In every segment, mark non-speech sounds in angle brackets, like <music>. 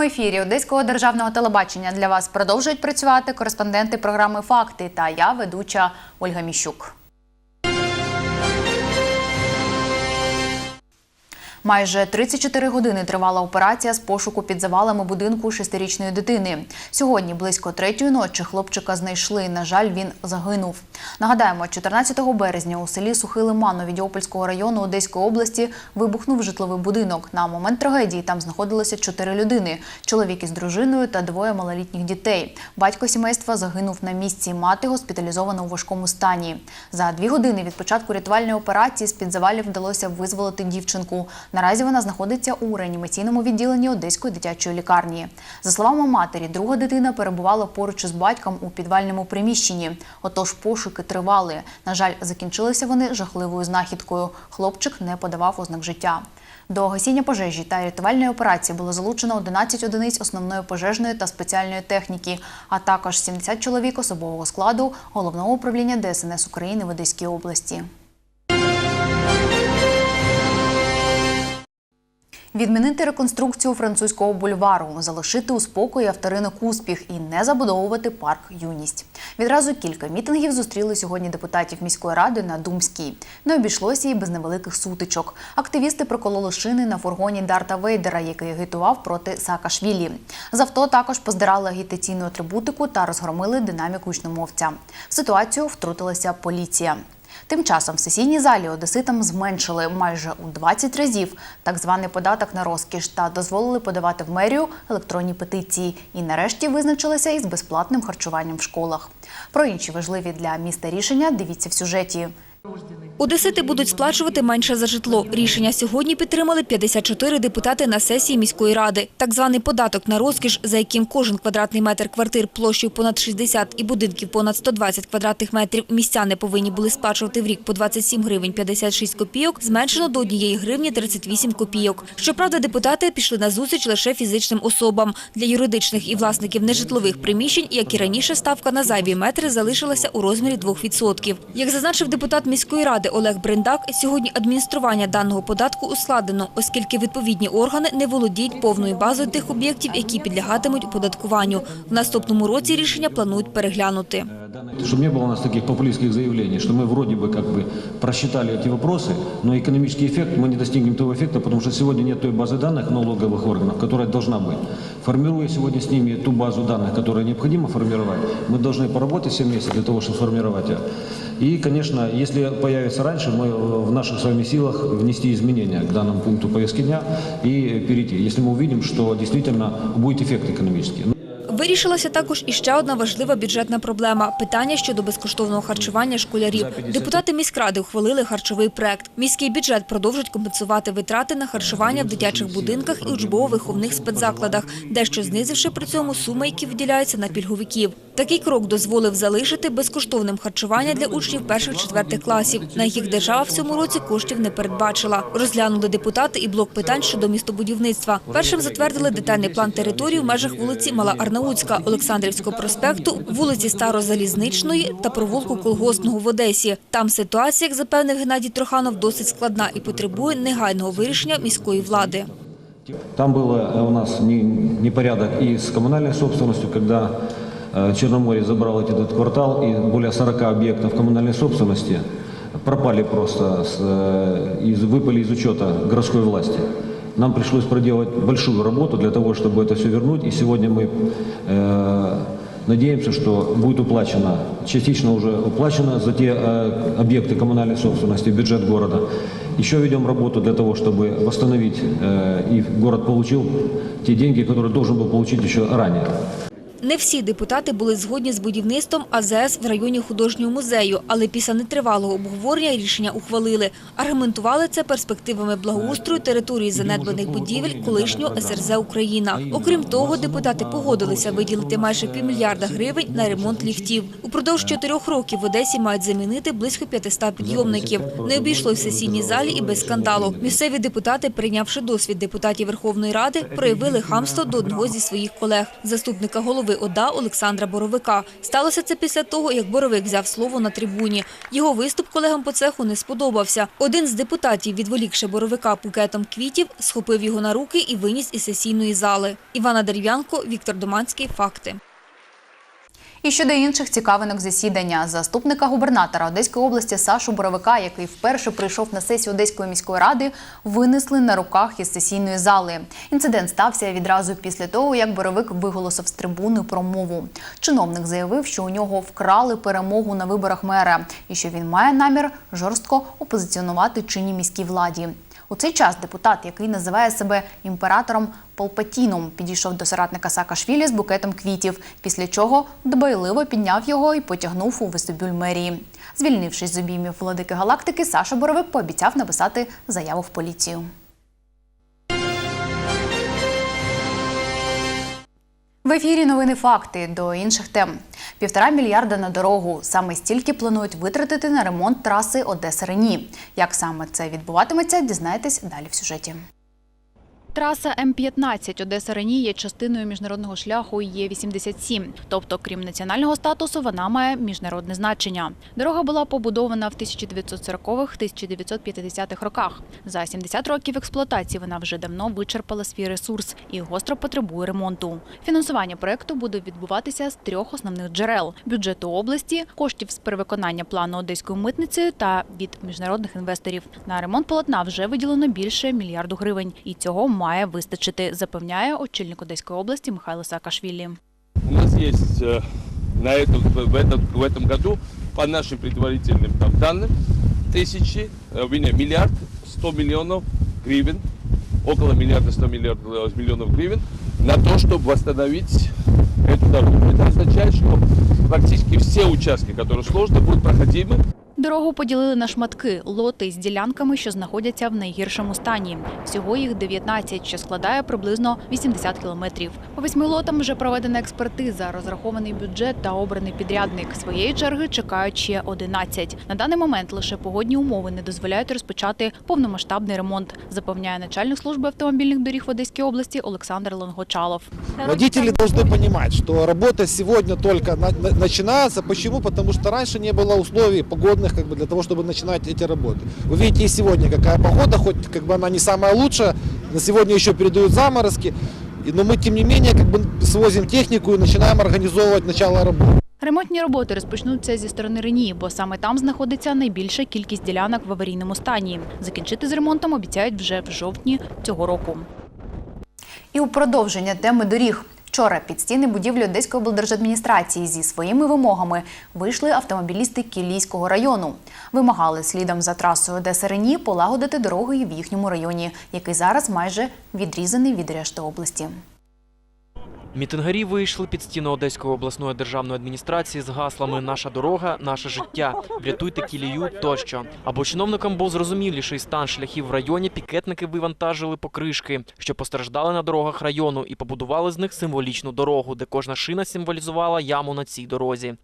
прямому ефірі Одеського державного телебачення для вас продовжують працювати кореспонденти програми Факти та я, ведуча Ольга Міщук. Майже 34 години тривала операція з пошуку під завалами будинку шестирічної дитини. Сьогодні близько третьої ночі хлопчика знайшли. На жаль, він загинув. Нагадаємо, 14 березня у селі Сухий Лиман Відьопольського району Одеської області вибухнув житловий будинок. На момент трагедії там знаходилося чотири людини: чоловік із дружиною та двоє малолітніх дітей. Батько сімейства загинув на місці. Мати госпіталізована у важкому стані. За дві години від початку рятувальної операції з під завалів вдалося визволити дівчинку. Наразі вона знаходиться у реанімаційному відділенні Одеської дитячої лікарні. За словами матері, друга дитина перебувала поруч із батьком у підвальному приміщенні. Отож, пошуки тривали. На жаль, закінчилися вони жахливою знахідкою. Хлопчик не подавав ознак життя. До гасіння пожежі та рятувальної операції було залучено 11 одиниць основної пожежної та спеціальної техніки, а також 70 чоловік особового складу головного управління ДСНС України в Одеській області. Відмінити реконструкцію французького бульвару, залишити у спокої авторинок успіх і не забудовувати парк юність. Відразу кілька мітингів зустріли сьогодні депутатів міської ради на Думській. Не обійшлося і без невеликих сутичок. Активісти прокололи шини на фургоні Дарта Вейдера, який агітував проти Саакашвілі. З авто також поздирали агітаційну атрибутику та розгромили динаміку гучномовця. В ситуацію втрутилася поліція. Тим часом в сесійній залі одеситам зменшили майже у 20 разів так званий податок на розкіш та дозволили подавати в мерію електронні петиції. І нарешті визначилися із безплатним харчуванням в школах. Про інші важливі для міста рішення дивіться в сюжеті. Одесити будуть сплачувати менше за житло. Рішення сьогодні підтримали 54 депутати на сесії міської ради. Так званий податок на розкіш, за яким кожен квадратний метр квартир площею понад 60 і будинків понад 120 квадратних метрів містяни повинні були сплачувати в рік по 27 гривень 56 копійок, зменшено до 1 гривні 38 копійок. Щоправда, депутати пішли на зустріч лише фізичним особам. Для юридичних і власників нежитлових приміщень, як і раніше, ставка на зайві метри залишилася у розмірі 2%. Як зазначив депутат міської ради Олег Бриндак, сьогодні адміністрування даного податку ускладнено, оскільки відповідні органи не володіють повною базою тих об'єктів, які підлягатимуть оподаткуванню. В наступному році рішення планують переглянути. Чтобы не было у нас таких популистских заявлений, что мы вроде бы как бы просчитали эти вопросы, но экономический эффект, мы не достигнем того эффекта, потому что сегодня нет той базы данных налоговых органов, которая должна быть. Формируя сегодня с ними ту базу данных, которую необходимо формировать, мы должны поработать все вместе для того, чтобы сформировать ее. И, конечно, если появится раньше, мы э, в наших с вами силах внести изменения к данному пункту повестки дня и перейти, если мы увидим, что действительно будет эффект экономический. Вирішилася також і ще одна важлива бюджетна проблема – питання щодо безкоштовного харчування школярів. Депутати міськради ухвалили харчовий проект. Міський бюджет продовжить компенсувати витрати на харчування в дитячих будинках і учбово-виховних спецзакладах, дещо знизивши при цьому суми, які виділяються на пільговиків. Такий крок дозволив залишити безкоштовним харчування для учнів перших-четвертих класів, на яких держава в цьому році коштів не передбачила. Розглянули депутати і блок питань щодо містобудівництва. Першим затвердили детальний план території в межах вулиці Мала Арнаутська, Олександрівського проспекту, вулиці Старозалізничної та провулку Колгоспного в Одесі. Там ситуація, як запевнив Геннадій Троханов, досить складна і потребує негайного вирішення міської влади. Там был э, у нас не- непорядок и с коммунальной собственностью, когда э, Черноморье забрал этот квартал, и более 40 объектов коммунальной собственности пропали просто, с, э, из, выпали из учета городской власти. Нам пришлось проделать большую работу для того, чтобы это все вернуть, и сегодня мы э, надеемся, что будет уплачено, частично уже уплачено за те э, объекты коммунальной собственности в бюджет города. Еще ведем работу для того, чтобы восстановить, э, и город получил те деньги, которые должен был получить еще ранее. Не всі депутати були згодні з будівництвом АЗС в районі художнього музею, але після нетривалого обговорення рішення ухвалили. Аргументували це перспективами благоустрою території занедбаних будівель колишнього СРЗ Україна. Окрім того, депутати погодилися виділити майже півмільярда гривень на ремонт ліфтів. Упродовж чотирьох років в Одесі мають замінити близько 500 підйомників. Не обійшлось в сесійній залі і без скандалу. Місцеві депутати, прийнявши досвід депутатів Верховної Ради, проявили хамство до одного зі своїх колег, заступника голови голови ОДА Олександра Боровика. Сталося це після того, як Боровик взяв слово на трибуні. Його виступ колегам по цеху не сподобався. Один з депутатів, відволікши Боровика букетом квітів, схопив його на руки і виніс із сесійної зали. Івана Дерев'янко, Віктор Доманський. Факти. І щодо інших цікавинок засідання, заступника губернатора Одеської області Сашу Боровика, який вперше прийшов на сесію Одеської міської ради, винесли на руках із сесійної зали. Інцидент стався відразу після того, як Боровик виголосив з трибуни промову. Чиновник заявив, що у нього вкрали перемогу на виборах мера і що він має намір жорстко опозиціонувати чинній міській владі. У цей час депутат, який називає себе імператором Палпатіном, підійшов до соратника Саакашвілі з букетом квітів, після чого дбайливо підняв його і потягнув у вестибюль мерії. Звільнившись з обіймів владики галактики, Саша Боровик пообіцяв написати заяву в поліцію. В ефірі новини факти до інших тем. Півтора мільярда на дорогу. Саме стільки планують витратити на ремонт траси Одеса Рені. Як саме це відбуватиметься, дізнаєтесь далі в сюжеті. Траса М-15 Одеса Рені є частиною міжнародного шляху Є-87. Тобто, крім національного статусу, вона має міжнародне значення. Дорога була побудована в 1940-1950-х роках. За 70 років експлуатації вона вже давно вичерпала свій ресурс і гостро потребує ремонту. Фінансування проекту буде відбуватися з трьох основних джерел: бюджету області, коштів з перевиконання плану одеською митницею та від міжнародних інвесторів. На ремонт полотна вже виділено більше мільярду гривень, і цього має вистачити, запевняє очільник Одеської області Михайло Саакашвілі. У нас есть э, на эту, в, этом, в этом году, по нашим предварительным там, данным, тысячи, э, вернее, миллиард сто миллионов гривен, около миллиарда сто миллиардов, э, миллионов гривен на то, чтобы восстановить эту дорогу. Это означает, что практически все участки, которые сложны, будут проходимы. Дорогу поділили на шматки, лоти з ділянками, що знаходяться в найгіршому стані. Всього їх 19, що складає приблизно 80 кілометрів. По восьми лотам вже проведена експертиза, розрахований бюджет та обраний підрядник. Своєї черги чекають ще 11. На даний момент лише погодні умови не дозволяють розпочати повномасштабний ремонт, запевняє начальник служби автомобільних доріг в Одеській області Олександр Лонгочалов. Водители должны понимать, что работа сегодня только на- на- начинается. Почему? Потому что раньше не было условий погодных как бы, для того, чтобы начинать эти работы. Вы видите и сегодня, какая погода, хоть как бы она не самая лучшая, на сегодня еще передают заморозки, И- но мы тем не менее как бы свозим технику и начинаем организовывать начало работы. Ремонтні роботи розпочнуться зі сторони Рені, бо саме там знаходиться найбільша кількість ділянок в аварійному стані. Закінчити з ремонтом обіцяють вже в жовтні цього року. І у продовження теми доріг. Вчора під стіни будівлі Одеської облдержадміністрації зі своїми вимогами вийшли автомобілісти Кілійського району. Вимагали слідом за трасою Одеса Рені полагодити дороги в їхньому районі, який зараз майже відрізаний від решти області. Мітингарі вийшли під стіну Одеської обласної державної адміністрації з гаслами Наша дорога, наше життя, врятуйте кілію тощо. Або чиновникам був зрозуміліший стан шляхів в районі. Пікетники вивантажили покришки, що постраждали на дорогах району, і побудували з них символічну дорогу, де кожна шина символізувала яму на цій дорозі.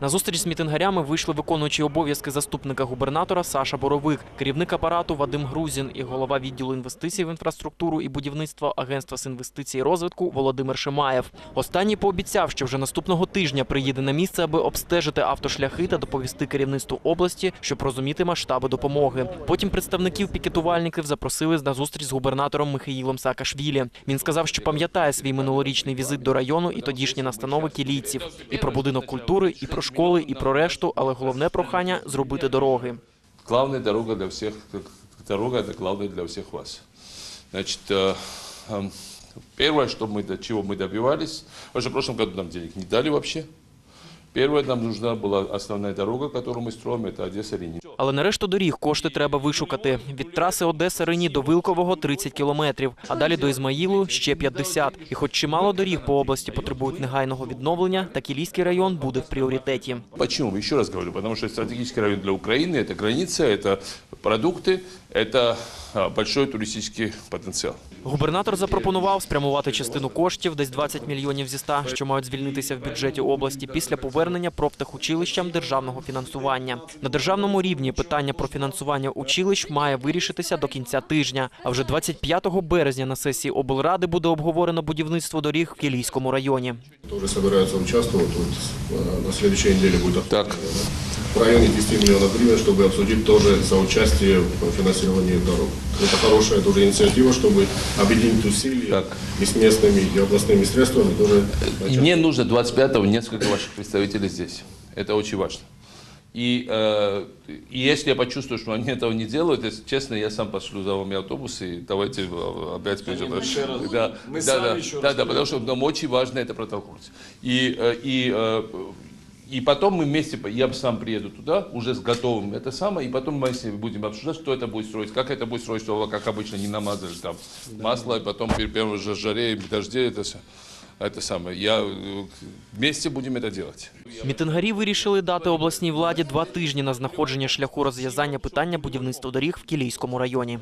На зустріч з мітингарями вийшли виконуючий обов'язки заступника губернатора Саша Боровик, керівник апарату Вадим Грузін і голова відділу інвестицій в інфраструктуру і будівництво Агентства з інвестицій і розвитку Володимир Шимаєв. Останній пообіцяв, що вже наступного тижня приїде на місце, аби обстежити автошляхи та доповісти керівництву області, щоб розуміти масштаби допомоги. Потім представників пікетувальників запросили на зустріч з губернатором Михаїлом Саакашвілі. Він сказав, що пам'ятає свій минулорічний візит до району і тодішні настанови кілійців, і про будинок культури, і про школи, і про решту, але головне прохання зробити дороги. Главная дорога для всех, как дорога это главное для всех вас. Значит, э, эм, первое, что мы, до чего мы добивались, потому что в прошлом году нам денег не дали вообще. Первое, нам нужна была основная дорога, которую мы строим, это Одесса-Рени. Але на решту доріг кошти треба вишукати. Від траси Одеса Рені до Вилкового 30 кілометрів, а далі до Ізмаїлу ще 50. І хоч чимало доріг по області потребують негайного відновлення, та Кілійський район буде в пріоритеті. Почему? Еще раз говорю, потому что стратегический район для Украины – это граница, это продукты, Это а, большой туристический потенциал. Губернатор запропонував спрямувати частину коштів, десь 20 мільйонів зі 100, що мають звільнитися в бюджеті області після повернення профтехучилищам державного фінансування. На державному рівні питання про фінансування училищ має вирішитися до кінця тижня. А вже 25 березня на сесії облради буде обговорено будівництво доріг в Кілійському районі. тоже собираются участвовать. Вот, э, на следующей неделе будет Так. в районе 10 миллионов гривен, чтобы обсудить тоже за участие в финансировании дорог. Это хорошая тоже инициатива, чтобы объединить усилия Так. и с местными, и областными средствами тоже начать Мне нужно 25-го несколько ваших представителей здесь. Это очень важно. И, э, и если я почувствую, что они этого не делают, если честно, я сам пошлю за вами автобус и давайте э, опять придем. Да, да, да, да, да, потому что нам очень важно это протолкнуть. И, э, и, э, и потом мы вместе, я сам приеду туда, уже с готовым это самое, и потом мы с ними будем обсуждать, что это будет строить, как это будет строить, чтобы, как обычно, не намазали там масло, и потом при первой же жаре и дожде это все. Это самое. Я э, вместе будем это делать. Мітингарі вирішили дати обласній владі два тижні на знаходження шляху розв'язання питання будівництва доріг в Кілійському районі.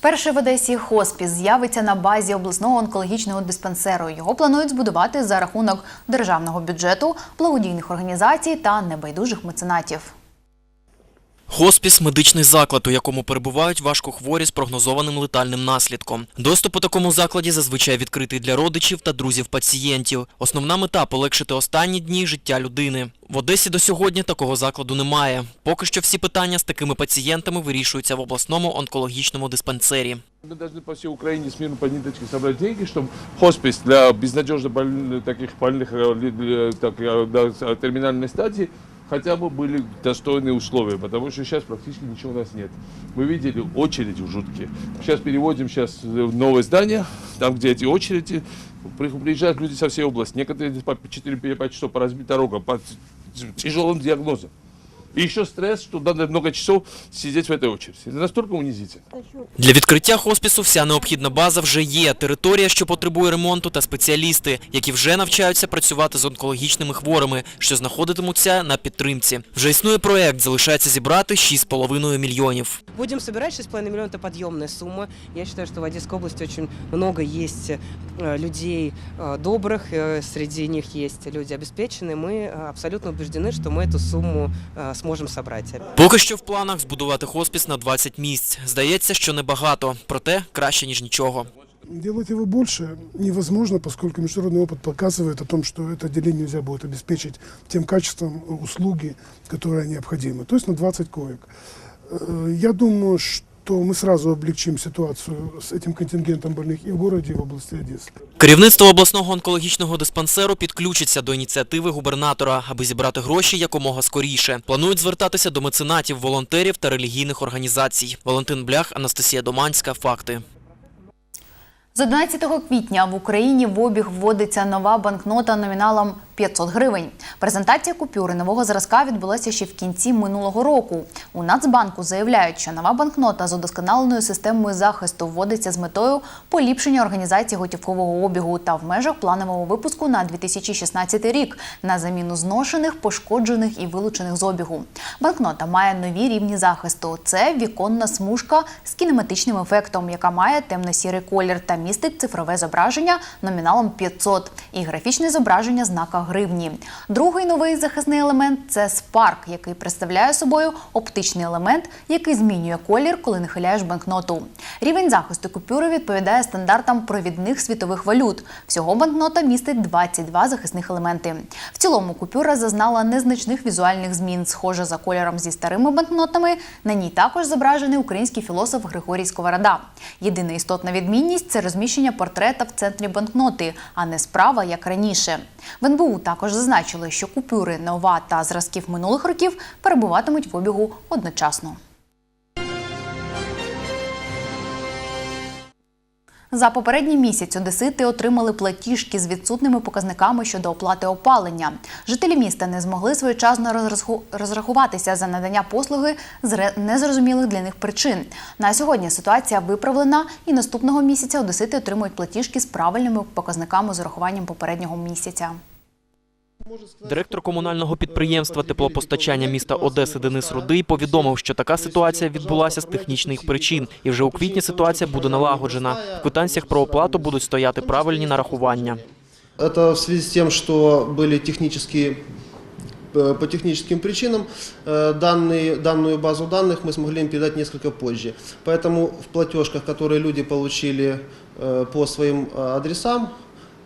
Перший в Одесі хоспіс з'явиться на базі обласного онкологічного диспансеру. Його планують збудувати за рахунок державного бюджету, благодійних організацій та небайдужих меценатів. Хоспіс – медичний заклад, у якому перебувають важкохворі з прогнозованим летальним наслідком. Доступ у такому закладі зазвичай відкритий для родичів та друзів пацієнтів. Основна мета – полегшити останні дні життя людини. В Одесі до сьогодні такого закладу немає. Поки що всі питання з такими пацієнтами вирішуються в обласному онкологічному диспансері. Мы должны по всей Украине с миром по ниточке собрать деньги, чтобы хоспис для безнадежно больных, таких больных э, ли- ли- так, э, до терминальной стадии хотя бы были достойные условия, потому что сейчас практически ничего у нас нет. Мы видели очереди жуткие. Сейчас переводим сейчас в новое здание, там, где эти очереди, при- приезжают люди со всей области, некоторые по 4-5 часов по разбитой дорогам, по тяжелым диагнозам. И еще стресс, что надо много часов сидеть в этой очереди. Это настолько унизительно. Для відкриття хоспісу вся необхідна база вже є. Територія, що потребує ремонту, та спеціалісти, які вже навчаються працювати з онкологічними хворими, що знаходитимуться на підтримці. Вже існує проект, залишається зібрати 6,5 мільйонів. Будем собирать 6,5 миллиона, это подъемная сумма. Я считаю, что в Одесской области очень много есть э, людей э, добрых, э, среди них есть люди обеспеченные. Мы э, абсолютно убеждены, что мы эту сумму э, сможем собрать. Поки що в планах збудувати хоспіс на 20 місць. Здається, що небагато, проте краще ніж нічого. Делать его больше невозможно, поскольку международный опыт показывает о том, что это отделение нельзя будет обеспечить тем качеством услуги, которое необходимо. То есть на 20 коек. Э, Я думаю, что мы сразу облегчим ситуацию с этим контингентом больных и в городе, и в области Одессы. Керівництво обласного онкологічного диспансеру підключиться до ініціативи губернатора, аби зібрати гроші якомога скоріше. Планують звертатися до меценатів, волонтерів та релігійних організацій. Валентин Блях, Анастасія Доманська. Факти. З 11 квітня в Україні в обіг вводиться нова банкнота номіналом 500 гривень. Презентація купюри нового зразка відбулася ще в кінці минулого року. У Нацбанку заявляють, що нова банкнота з удосконаленою системою захисту вводиться з метою поліпшення організації готівкового обігу та в межах планового випуску на 2016 рік на заміну зношених, пошкоджених і вилучених з обігу. Банкнота має нові рівні захисту. Це віконна смужка з кінематичним ефектом, яка має темно-сірий колір та містить цифрове зображення номіналом 500 і графічне зображення знака гривні. Другий новий захисний елемент це спарк, який представляє собою оптичний елемент, який змінює колір, коли нахиляєш банкноту. Рівень захисту купюри відповідає стандартам провідних світових валют. Всього банкнота містить 22 захисних елементи. В цілому купюра зазнала незначних візуальних змін, схожа за кольором зі старими банкнотами. На ній також зображений український філософ Григорій Сковорода. Єдина істотна відмінність це розміщення портрета в центрі банкноти, а не справа, як раніше. В НБУ також зазначили, що купюри нова та зразків минулих років перебуватимуть в обігу одночасно. За попередній місяць одесити отримали платіжки з відсутними показниками щодо оплати опалення. Жителі міста не змогли своєчасно розраху- розрахуватися за надання послуги з незрозумілих для них причин. На сьогодні ситуація виправлена, і наступного місяця одесити отримують платіжки з правильними показниками з урахуванням попереднього місяця. Директор комунального підприємства теплопостачання міста Одеси Денис Рудий повідомив, що така ситуація відбулася з технічних причин, і вже у квітні ситуація буде налагоджена. В квитанціях про оплату будуть стояти правильні нарахування. Это в связи с тем, что были технические э, по техническим причинам э, данные, данную базу данных мы смогли им передать несколько позже. Поэтому в платежках, которые люди получили э, по своим э, адресам,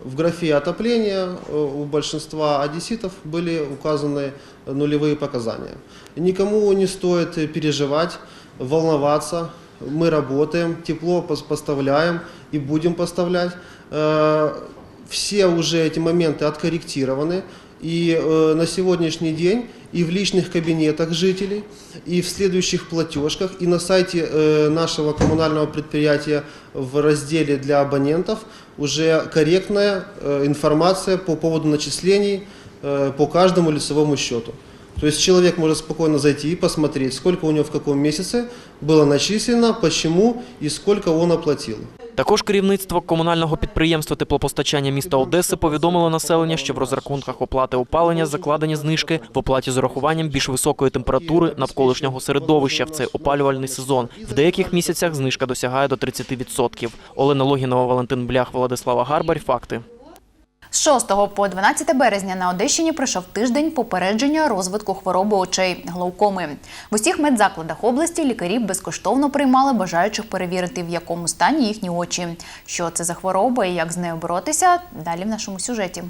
в графе отопления э, у большинства одесситов были указаны нулевые показания. Никому не стоит э, переживать, волноваться. Мы работаем, тепло пос- поставляем и будем поставлять. Э, Все уже эти моменты откорректированы. И э, на сегодняшний день и в личных кабинетах жителей, и в следующих платежках, и на сайте э, нашего коммунального предприятия в разделе для абонентов уже корректная э, информация по поводу начислений э, по каждому лицевому счету. То есть человек может спокойно зайти и посмотреть, сколько у него в каком месяце было начислено, почему и сколько он оплатил. Також керівництво комунального підприємства теплопостачання міста Одеси повідомило населення, що в розрахунках оплати опалення закладені знижки в оплаті з урахуванням більш високої температури навколишнього середовища в цей опалювальний сезон. В деяких місяцях знижка досягає до 30%. Олена Логінова, Валентин Блях, Владислава Гарбар. Факти. З 6 по 12 березня на Одещині пройшов тиждень попередження розвитку хвороби очей глаукоми. В усіх медзакладах області лікарі безкоштовно приймали бажаючих перевірити, в якому стані їхні очі. Що це за хвороба і як з нею боротися? Далі в нашому сюжеті.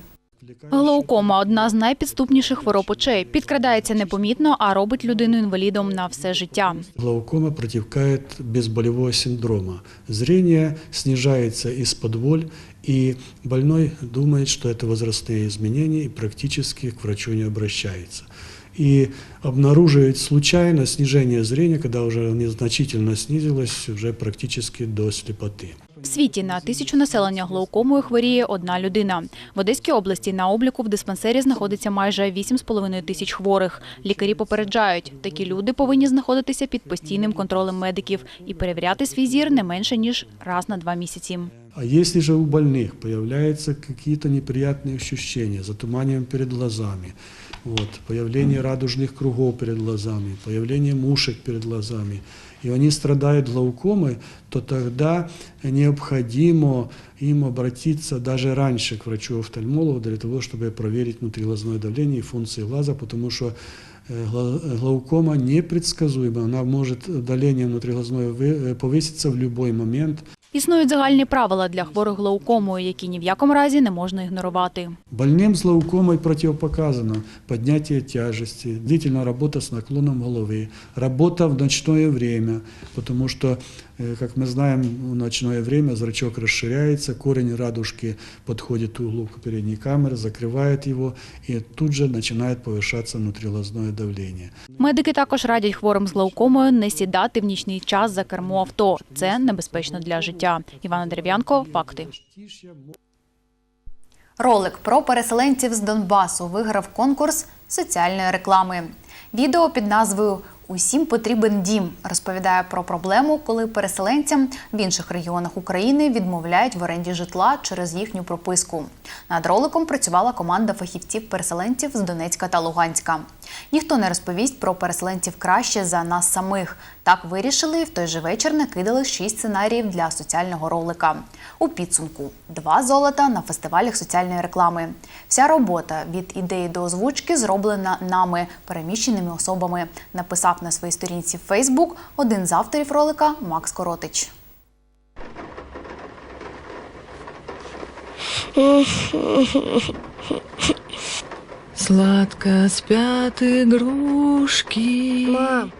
Глаукома одна з найпідступніших хвороб очей. Підкрадається непомітно, а робить людину інвалідом на все життя. Глаукома протекает без болевого синдрома. Зрение снижается из-под воль, и больной думает, что это возрастные изменения, и практически к врачу не обращается. И обнаруживает случайно снижение зрения, когда уже незначительно снизилось, уже практически до слепоты. В світі на тисячу населення глаукомою хворіє одна людина. В Одеській області на обліку в диспансері знаходиться майже 8,5 тисяч хворих. Лікарі попереджають, такі люди повинні знаходитися під постійним контролем медиків і перевіряти свій зір не менше ніж раз на два місяці. А если же у больных появляются какие-то неприятные ощущения, затуманивание перед глазами, вот, появление радужных кругов перед глазами, появление мушек перед глазами, и они страдают глаукомой, то тогда необходимо им обратиться даже раньше к врачу-офтальмологу для того, чтобы проверить внутриглазное давление и функции глаза, потому что э, гла- глаукома непредсказуема, она может давление внутриглазное вы- э, повыситься в любой момент, Існують загальні правила для хворих глаукомою, які ні в якому разі не можна ігнорувати. Больным с глаукомой противопоказано поднятие тяжести, длительная работа с наклоном головы, работа в ночное время, потому что, э, как мы знаем, в ночное время зрачок расширяется, корень радужки подходит к углу передней камеры, закрывает его, и тут же начинает повышаться внутриглазное давление. Медики також радять хворим з глаукомою не сідати в нічний час за кермо авто. Це небезпечно для життя. Івана Дерев'янко, факти. Ролик про переселенців з Донбасу виграв конкурс соціальної реклами. Відео під назвою Усім потрібен дім розповідає про проблему, коли переселенцям в інших регіонах України відмовляють в оренді житла через їхню прописку. Над роликом працювала команда фахівців-переселенців з Донецька та Луганська. Ніхто не розповість про переселенців краще за нас самих. Так вирішили і в той же вечір накидали шість сценаріїв для соціального ролика. У підсумку два золота на фестивалях соціальної реклами. Вся робота від ідеї до озвучки зроблена нами, переміщеними особами. Написав на своїй сторінці в Facebook один з авторів ролика Макс Коротич. <laughs> Сладко спят игрушки. Мам,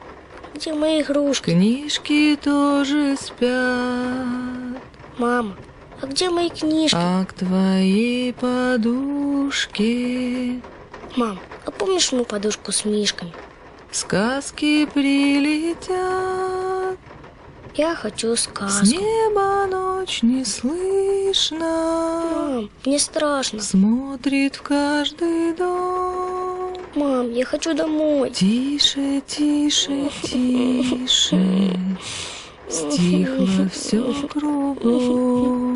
где мои игрушки? Книжки тоже спят. Мама, а где мои книжки? А к твоей подушке Мам, а помнишь мою подушку с мишками? сказки прилетят. Я хочу С сказку. неба ночь не слышно. Мам, мне страшно. Смотрит в каждый дом. Мам, я хочу домой. Тише, тише, тише. Стихло все кругом.